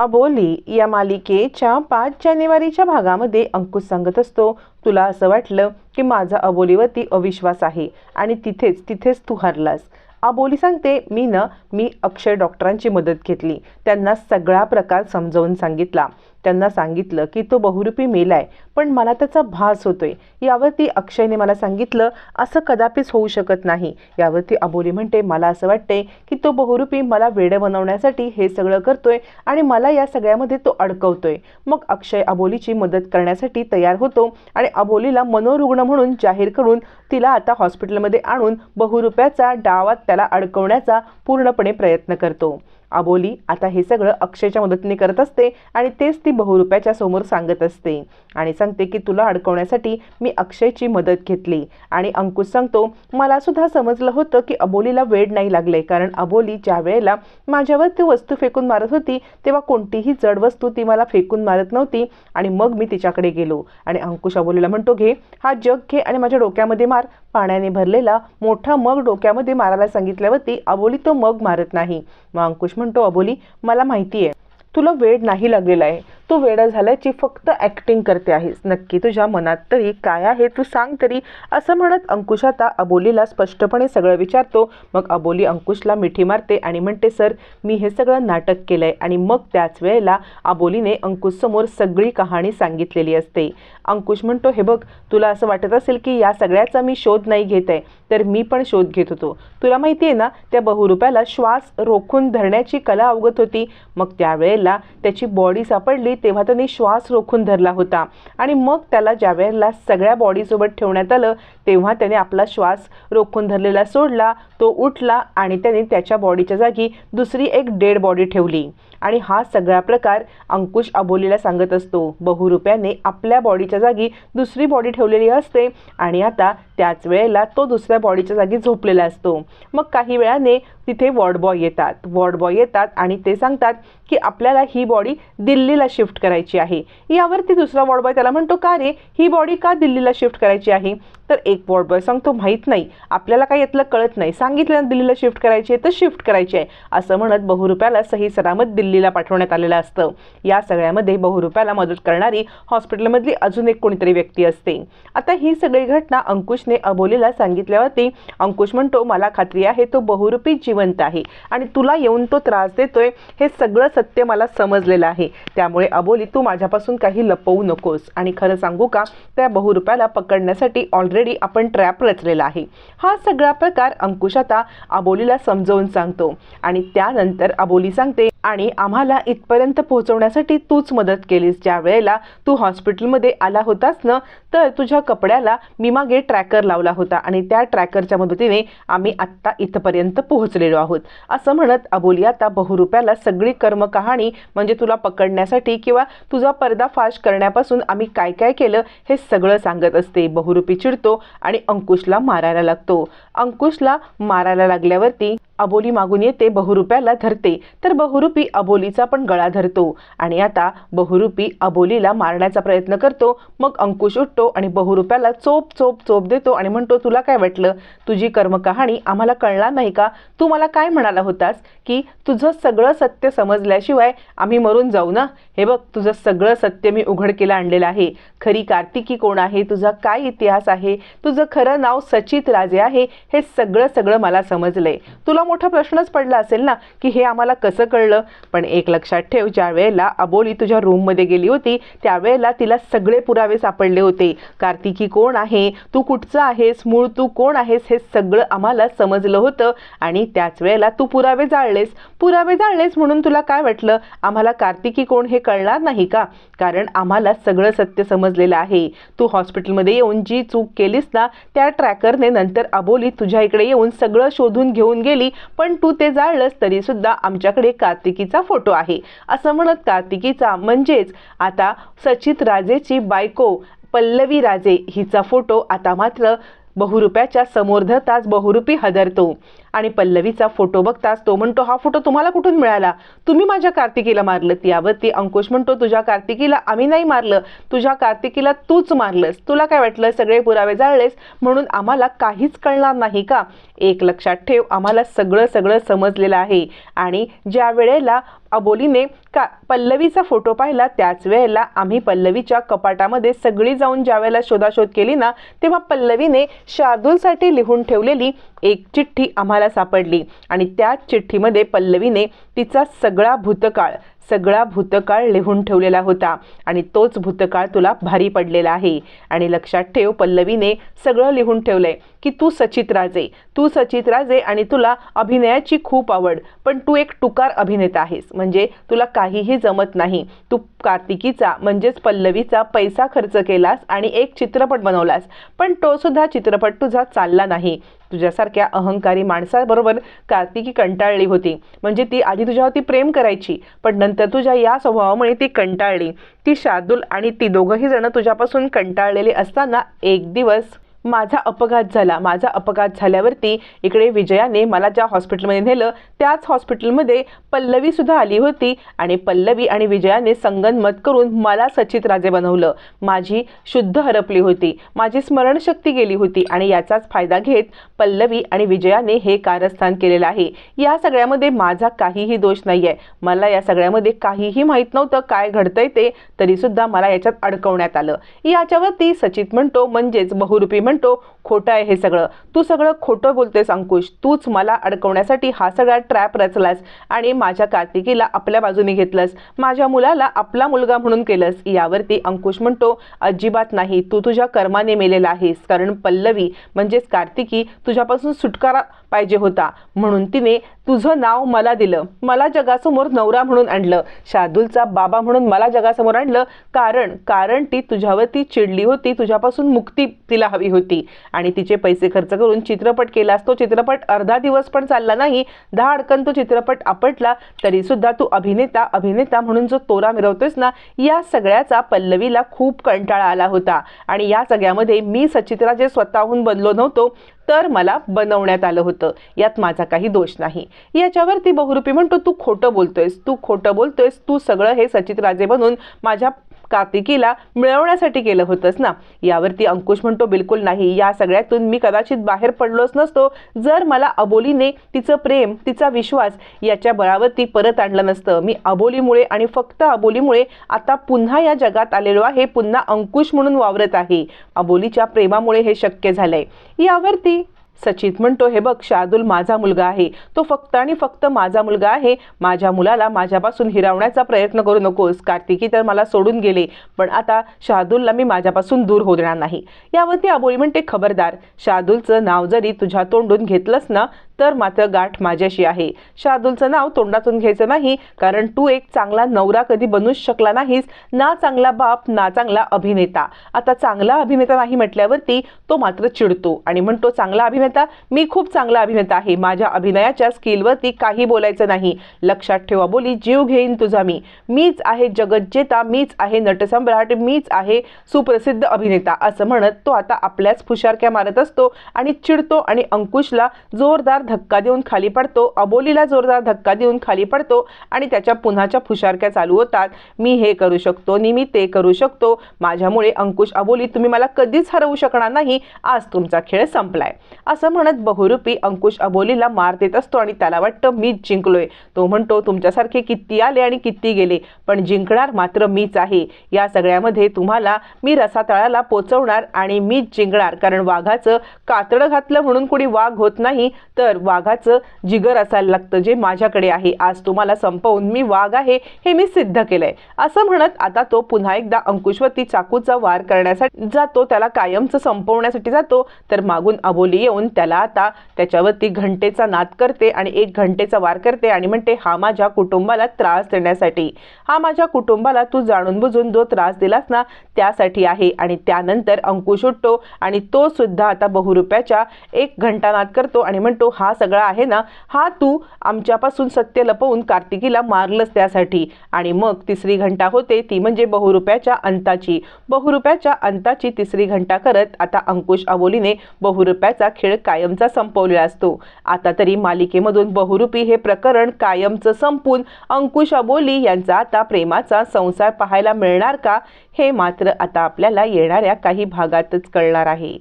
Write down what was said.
अबोली या मालिकेच्या पाच जानेवारीच्या भागामध्ये अंकुश सांगत असतो तुला असं वाटलं की माझा अबोलीवरती अविश्वास आहे आणि तिथेच तिथेच तू हरलास अबोली सांगते मी ना मी अक्षय डॉक्टरांची मदत घेतली. त्यांना सगळा प्रकार समजावून सांगितला. त्यांना सांगितलं की तो बहुरूपी मेलाय पण मला त्याचा भास होतोय. यावरती अक्षयने मला सांगितलं असं कदापिच होऊ शकत नाही. यावरती अबोली म्हणते मला असं वाटते की तो बहुरूपी मला वेडं बनवण्यासाठी हे सगळं करतोय आणि मला या सगळ्यामध्ये तो अडकवतोय. मग अक्षय अबोलीची मदत करण्यासाठी तयार होतो आणि अबोलीला मनोरुग्ण म्हणून जाहीर करून तिला आता हॉस्पिटलमध्ये आणून बहुरूप्याचा डावात त्याला अडकवण्याचा पूर्णपणे प्रयत्न करतो. अबोली आता हे सगळं अक्षयच्या मदतीने करत असते आणि तेच ती बहुरूप्याच्या समोर सांगत असते. आणि सांगते की तुला अडकवण्यासाठी मी अक्षयची मदत घेतली. आणि अंकुश सांगतो मला सुद्धा समजलं होतं की अबोलीला वेड नाही लागले कारण अबोली ज्या वेळेला माझ्यावर ती वस्तू फेकून मारत होती तेव्हा कोणतीही जड वस्तू ती मला फेकून मारत नव्हती. आणि मग मी तिच्याकडे गेलो. आणि अंकुश अबोलीला म्हणतो घे हा जग घे आणि माझ्या डोक्यामध्ये मार. पाण्याने भरलेला मोठा मग डोक्यामध्ये मारायला सांगितल्यावरती अबोली तो मग मारत नाही. मग अंकुश म्हणतो अबोली मला माहिती आहे तुला वेळ नाही लागलेला आहे. तू वेडा झाल्याची फक्त ॲक्टिंग करते आहेस नक्की तुझ्या मनात तरी काय आहे तू सांग तरी. असं म्हणत अंकुश आता अबोलीला स्पष्टपणे सगळं विचारतो. मग अबोली अंकुशला मिठी मारते आणि म्हणते सर मी हे सगळं नाटक केलं आहे आणि मग त्याच वेळेला अबोलीने अंकुशसमोर सगळी कहाणी सांगितलेली असते. अंकुश म्हणतो हे बघ तुला असं वाटत असेल की या सगळ्याचा मी शोध नाही घेत आहे तर मी पण शोध घेत होतो. तुला माहिती आहे ना त्या बहुरूप्याला श्वास रोखून धरण्याची कला अवगत होती. मग त्यावेळेला त्याची बॉडी सापडली तेव्हा त्याने श्वास रोखून धरला होता. आणि मग त्याला ज्या वेळेला सगळ्या बॉडीसोबत ठेवण्यात आलं तेव्हा त्याने आपला श्वास रोखून धरलेला सोडला तो उठला आणि त्याने त्याच्या बॉडीच्या जागी दुसरी एक डेड बॉडी ठेवली. आणि हा सगळा प्रकार अंकुश अबोलीला सांगत असतो. बहुरूप्याने आपल्या बॉडीच्या जागी दुसरी बॉडी ठेवलेली असते आणि आता त्याच वेळेला तो दुसऱ्या बॉडीच्या जागी झोपलेला असतो. मग काही वेळाने तिथे वॉर्ड बॉय येतात. वॉर्ड बॉय येतात आणि ते सांगतात की आपल्याला ही बॉडी दिल्लीला शिफ्ट करायची आहे. यावरती दुसरा वॉर्ड बॉय त्याला म्हणतो का रे? ही बॉडी का दिल्लीला शिफ्ट करायची आहे? तर एक वॉर्ड बॉय सांगतो माहीत नाही. आपल्याला काही यातलं कळत नाही. सांगितलं दिल्लीला शिफ्ट करायची आहे तर शिफ्ट करायची आहे. असं म्हणत बहुरुप्याला सही सलामत दिल्लीला पाठवण्यात आलेलं असतं. या सगळ्यामध्ये बहुरुप्याला मदत करणारी हॉस्पिटलमधली अजून एक कोणीतरी व्यक्ती असते. आता ही सगळी घटना अंकुशने अबोलीला सांगितल्यावरती अंकुश म्हणतो मला खात्री आहे तो बहुरूपी जिवंत आहे आणि तुला येऊन तो त्रास देतोय हे सगळं सत्य मला समजलेलं आहे. त्यामुळे अबोली तू माझ्यापासून काही लपवू नकोस आणि खरं सांगू का? त्या बहुरूपाला पकडण्यासाठी ऑलरेडी आपण ट्रॅप रचलेला आहे. हा सगळा प्रकार अंकुश आता अबोलीला समजावून सांगतो. आणि त्यानंतर अबोली सांगते आणि आम्हाला इथपर्यंत पोहोचवण्यासाठी तूच मदत केलीस. ज्या वेळेला तू हॉस्पिटलमध्ये आला होतास ना तर तुझ्या कपड्याला मी मागे ट्रॅकर लावला होता आणि त्या ट्रॅकरच्या मदतीने आम्ही आत्ता इथपर्यंत पोहोचलेलो आहोत. असं म्हणत अबोली आता बहुरूप्याला सगळी कर्मकहाणी म्हणजे तुला पकडण्यासाठी किंवा तुझा पर्दाफाश करण्यापासून आम्ही काय काय केलं हे सगळं सांगत असते. बहुरूपी चिडतो आणि अंकुशला मारायला लागतो. अंकुशला मारायला लागल्यावरती अबोली मागून येते बहुरूप्याला धरते. तर बहुरूप अबोलीचा पण गळा धरतो. आणि आता बहुरूपी अबोलीला मारण्याचा प्रयत्न करतो. मग अंकुश उठतो आणि बहुरूप्याला चोप चोप चोप देतो आणि म्हणतो तुला काय वाटलं? तुझी कर्मकहाणी आम्हाला कळणार नाही का? तू मला काय म्हणाला होतास की तुझं सगळं सत्य समजल्याशिवाय आम्ही मरून जाऊ ना? हे बघ तुझं सगळं सत्य मी उघडकीला आणलेलं आहे. खरी कार्तिकी कोण आहे? तुझा काय इतिहास आहे? तुझं खरं नाव सचित राजे आहे? हे सगळं सगळं मला समजलंय. तुला मोठा प्रश्नच पडला असेल ना की हे आम्हाला कसं कळलं? पण एक लक्षात ठेव ज्या वेळेला अबोली तुझ्या रूममध्ये गेली होती त्यावेळेला तिला सगळे पुरावे सापडले होते. कार्तिकी कोण आहे? तू कुठचा आहेस? मूळ तू कोण आहेस? हे सगळं आम्हाला समजलं होतं आणि त्याच वेळेला तू पुरावे जाळलेस. पुरावे जाळलेस म्हणून तुला काय वाटलं? आम्हाला कार्तिकी कोण हे कळणार नाही का? कारण आम्हाला सगळं सत्य समजलेलं आहे. तू हॉस्पिटलमध्ये येऊन जी चूक केलीस ना त्या ट्रॅकरने नंतर अबोली तुझ्या इकडे येऊन सगळं शोधून घेऊन गेली. पण तू ते जाळलंस तरी सुद्धा आमच्याकडे कार्तिकीचा फोटो आहे. असं म्हणत कार्तिकीचा म्हणजेच आता सचित राजेची बायको पल्लवी राजे हिचा फोटो आता मात्र बहुरुप्याच्या समोर धरताच बहुरूपी हदरतो. आणि पल्लवीचा फोटो बघताच तो म्हणतो हा फोटो तुम्हाला कुठून मिळाला? तुम्ही माझ्या कार्तिकीला मारलं यावरती अंकुश म्हणतो तुझ्या कार्तिकीला आम्ही नाही मारलं. तुझ्या कार्तिकीला तूच मारलंस. तुला काय वाटलं? सगळे पुरावे जाळलेस. म्हणून आम्हाला काहीच कळणार नाही का? एक लक्षात ठेव आम्हाला सगळं सगळं समजलेलं आहे. आणि ज्या वेळेला अबोलीने का पल्लवीचा फोटो पाहिला त्याच वेळेला आम्ही पल्लवीच्या कपाटामध्ये सगळी जाऊन ज्या वेळेला शोधाशोध केली ना तेव्हा पल्लवीने शार्दूलसाठी लिहून ठेवलेली एक चिठ्ठी आम्हाला सापडली. आणि त्याच चिठ्ठीमध्ये पल्लवीने तिचा सगळा भूतकाळ सगळा भूतकाळ लिहून ठेवलेला होता. आणि तोच भूतकाळ तुला भारी पडलेला आहे. आणि लक्षात ठेव पल्लवीने सगळं लिहून ठेवलंय की तू सचित राजे तू सचित राजे आणि तुला अभिनयाची खूप आवड. पण तू एक टुकार अभिनेता आहेस. म्हणजे तुला काहीही जमत नाही. तू कार्तिकीचा म्हणजेच पल्लवीचा पैसा खर्च केलास आणि एक चित्रपट बनवलास. पण तो सुद्धा चित्रपट तुझा चालला नाही. तुझ्यासारख्या अहंकारी माणसाबरोबर कार्तिकी कंटाळली होती. म्हणजे ती आधी तुझ्यावरती प्रेम करायची पण नंतर तुझ्या या स्वभावामुळे ती कंटाळली. ती शार्दूल आणि ती दोघंही जण तुझ्यापासून कंटाळलेली असताना एक दिवस माझा अपघात झाला. माझा अपघात झाल्यावरती इकडे विजयाने मला ज्या हॉस्पिटलमध्ये नेलं त्याच हॉस्पिटलमध्ये पल्लवीसुद्धा आली होती आणि पल्लवी आणि विजयाने संगनमत करून मला सचित राजे बनवलं. माझी शुद्ध हरपली होती. माझी स्मरणशक्ती गेली होती आणि याचाच फायदा घेत पल्लवी आणि विजयाने हे कारस्थान केलेलं आहे. या सगळ्यामध्ये माझा काहीही दोष नाही आहे मला या सगळ्यामध्ये काहीही माहीत नव्हतं काय घडतंय ते तरीसुद्धा मला याच्यात अडकवण्यात आलं. याच्यावरती सचित म्हणतो म्हणजेच बहुरूपी म्हणतो खोटं आहे हे सगळं. तू सगळं खोटं बोलतेस अंकुश. तूच मला अडकवण्यासाठी हा सगळा ट्रॅप रचलास आणि माझ्या कार्तिकीला आपल्या बाजूने घेतलंस. माझ्या मुलाला आपला मुलगा म्हणून केलंस. यावरती अंकुश म्हणतो अजिबात नाही. तू तुझ्या कर्माने मेलेला आहेस. कारण पल्लवी म्हणजेच कार्तिकी तुझ्यापासून सुटकारा पाहिजे होता. म्हणून तिने तुझं नाव मला दिलं. मला जगासमोर नवरा म्हणून आणलं. शादूलचा बाबा म्हणून मला जगासमोर आणलं. कारण कारण ती तुझ्यावरती चिडली होती. तुझ्यापासून मुक्ती तिला हवी होती. आणि तिचे पैसे खर्च करून चित्रपट केलास. तो चित्रपट अर्धा दिवस पण चालला नाही. दहा अडकन तो चित्रपट आपटला. तरी सुद्धा तू अभिनेता अभिनेता म्हणून जो तोरा मिरवतोयस ना या सगळ्याचा पल्लवीला खूप कंटाळा आला होता. आणि या सगळ्यामध्ये मी सचित्रा जे स्वतःहून बनलो नव्हतो तर मला बनवण्यात आलं होतं. यात माझा काही दोष नाही. याच्यावर ती बहुरूपी म्हणतो तू खोटं बोलतोयस तू खोटं बोलतोयस तू सगळं हे सचित राजे बनून माझ्या कार्तिकीला मिळवण्यासाठी केलं होतंस ना. यावरती अंकुश म्हणतो बिलकुल नाही. या सगळ्यातून मी कदाचित बाहेर पडलोच नसतो. जर मला अबोलीने तिचं प्रेम तिचा विश्वास याच्या बळावरती परत आणलं नसतं. मी अबोलीमुळे आणि फक्त अबोलीमुळे आता पुन्हा या जगात आलेलो आहे. पुन्हा अंकुश म्हणून वावरत आहे. अबोलीच्या प्रेमामुळे हे शक्य झालंय. यावरती सचित म्हणतो हे बघ शार्दूल माझा मुलगा आहे. तो फक्त आणि फक्त माझा मुलगा आहे. माझ्या मुलाला माझ्यापासून हिरावण्याचा प्रयत्न करू नकोस. कार्तिकी तर मला सोडून गेले. पण आता शार्दूलला मी माझ्यापासून दूर होऊ देणार नाही. यावरती आबोळी म्हणते खबरदार. शार्दूलचं नाव जरी तुझ्या तोंडून घेतलंस ना तर मात्र गाठ माझ्याशी आहे. शार्दूलचं नाव तोंडातून घ्यायचं नाही कारण तू एक चांगला नवरा कधी बनूच शकला नाहीस. ना चांगला बाप ना चांगला अभिनेता. आता चांगला अभिनेता नाही म्हटल्यावरती तो मात्र चिडतो आणि म्हणतो चांगला अभिनेता? मी खूप चांगला अभिनेता आहे. माझ्या अभिनयाच्या स्किलवरती काही बोलायचं नाही. लक्षात ठेवा बोली जीव घेईन तुझा मी. मीच आहे जगज्जेता मीच आहे नटसम्राट मीच आहे सुप्रसिद्ध अभिनेता असं म्हणत तो आता आपल्याच फुशारक्या मारत असतो आणि चिडतो आणि अंकुशला जोरदार धक्का देऊन खाली पडतो. अबोलीला जोरदार धक्का देऊन खाली पडतो आणि त्याच्या पुन्हाच्या फुशारक्या चालू होतात. मी हे करू शकतो नि मी ते करू शकतो. माझ्यामुळे अंकुश अबोली तुम्ही मला कधीच हरवू शकणार नाही. आज तुमचा खेळ संपलाय. असं म्हणत बहुरूपी अंकुश अबोलीला मार देत असतो आणि त्याला वाटतं मीच जिंकलोय. तो म्हणतो तुमच्यासारखे किती आले आणि किती गेले पण जिंकणार मात्र मीच आहे. या सगळ्यामध्ये तुम्हाला मी रसातळाला पोचवणार आणि मीच जिंकणार कारण वाघाचं कातडं घातलं म्हणून कुणी वाघ होत नाही तर वाघाचं जिगर असायला लागतं जे माझ्याकडे आहे. आज तुम्हाला संपवून मी वाघ आहे हे मी सिद्ध केलंय. असं म्हणत आता तो पुन्हा एकदा अंकुशवरती चाकूचा वार करण्यासाठी जातो त्याला कायमचं संपवण्यासाठी जातो. तर मागून अबोली येऊन त्याला आता त्याच्यावरती घंटेचा नाद करते आणि एक घंटेचा वार करते आणि म्हणते हा माझ्या कुटुंबाला त्रास देण्यासाठी. हा माझ्या कुटुंबाला तू जाणून बुजून जो त्रास दिलास ना त्यासाठी आहे. आणि त्यानंतर अंकुश उठतो आणि तो सुद्धा आता बहुरुप्याच्या एक घंटा नाद करतो आणि म्हणतो हा सगळा आहे ना हा तू आमच्यापासून सत्य लपवून कार्तिकीला मारलंस त्यासाठी. आणि मग तिसरी घंटा होते ती म्हणजे बहुरुप्याच्या अंताची. बहुरुप्याच्या अंताची तिसरी घंटा करत आता अंकुश अबोलीने बहुरुप्याचा खेळ कायमचा संपवलेला असतो. आता तरी मालिकेमधून बहुरूपी हे प्रकरण कायमचं संपून अंकुश अबोली यांचा आता प्रेमाचा संसार पाहायला मिळणार का हे मात्र आता आपल्याला येणाऱ्या काही भागातच कळणार आहे.